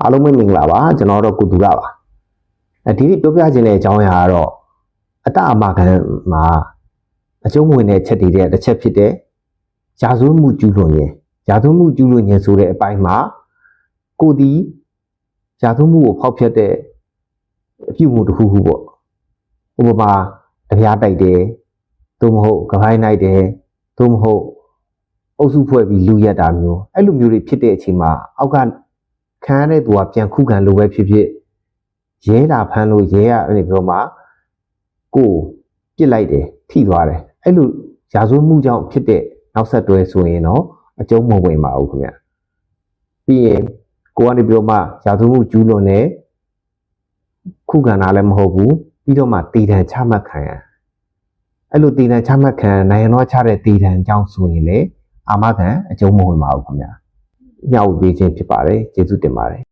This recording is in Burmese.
အားလုံးပဲမင်္ဂလာပါကျွန်တော်တော့ကုတူရပါအဲဒီနေ့ပြောပြခြင်းတဲ့အကြောင်းအရာကတော့အတအမခံမှာအကျုံးဝင်တဲ့ချက်တွေတဲ့တစ်ချက်ဖြစ်တဲ့ဂျာဇဝမှုကျူးလွန်ရင်ဂျာဇဝမှုကျူးလွန်ရင်ဆိုတဲ့အပိုင်းမှာကိုဒီဂျာဇဝမှုကိုဖောက်ဖျက်တဲ့အပြုမှုတစ်ခုခုပေါ့ဥပမာတပြားတိုက်တယ်သို့မဟုတ်ကပိုင်းနိုင်တယ်သို့မဟုတ်အုပ်စုဖွဲ့ပြီးလူရက်တာမျိုးအဲ့လိုမျိုးတွေဖြစ်တဲ့အချိန်မှာအောက်က ခံရတဲ့သူကပြန်ခုခံလို့ပဲဖြစ်ဖြစ်ရဲတာဖမ်းလို့ရဲရအဲ့ဒီပြောမှကိုယ်ပြစ်လိုက်တယ်ထိသွားတယ်အဲ့လိုရာဇဝတ်မှုကြောင့်ဖြစ်တဲ့နောက်ဆက်တွဲဆိုရင်တော့အကျုံးမဝင်ပါဘူးခင်ဗျပြီးရင်ကိုကနေပြီးတော့မှရာဇဝတ်မှုကျူးလွန်တယ်ခုခံတာလည်းမဟုတ်ဘူးပြီးတော့မှတည်တံချမှတ်ခံရအဲ့လိုတည်တံချမှတ်ခံနိုင်ငံတော်ချတဲ့တည်တံကြောင့်ဆိုရင်လေအာမခံအကျုံးမဝင်ပါဘူးခင်ဗျ ညှောက်ပေးခြင်းဖြစ်ပါတယ်ကျေးဇူးတင်ပါတယ်